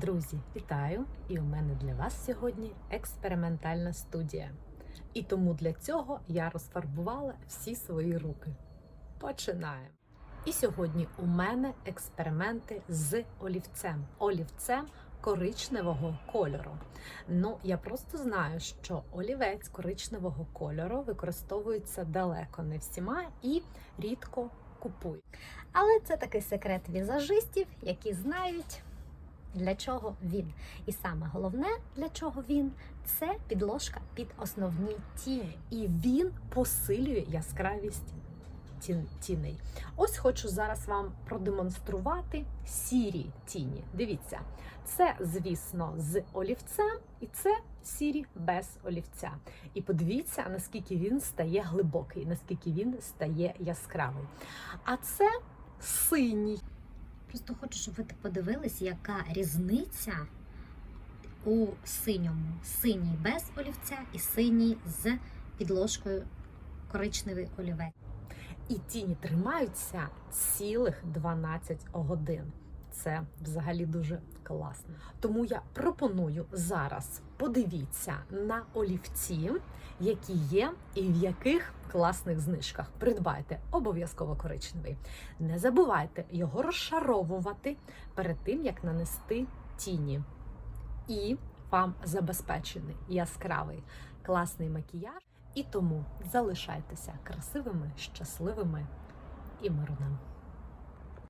Друзі, вітаю! І у мене для вас сьогодні експериментальна студія. І тому для цього я розфарбувала всі свої руки. Починаємо. І сьогодні у мене експерименти з олівцем. Олівцем коричневого кольору. Ну, я просто знаю, що олівець коричневого кольору використовується далеко не всіма і рідко купують. Але це такий секрет візажистів, які знають, для чого він. І саме головне, для чого він це підложка під основні тіні. і він посилює яскравість тіней. Ось хочу зараз вам продемонструвати сірі тіні. Дивіться, це, звісно, з олівцем, і це сірі без олівця. І подивіться, наскільки він стає глибокий, наскільки він стає яскравий. А це синій. Просто хочу, щоб ви подивились, яка різниця у синьому. Синій без олівця і синій з підложкою коричневий олівець. І тіні тримаються цілих 12 годин. Це взагалі дуже класно. Тому я пропоную зараз подивіться на олівці, які є, і в яких класних знижках. Придбайте обов'язково коричневий. Не забувайте його розшаровувати перед тим, як нанести тіні. І вам забезпечений яскравий класний макіяж. І тому залишайтеся красивими, щасливими і мирними.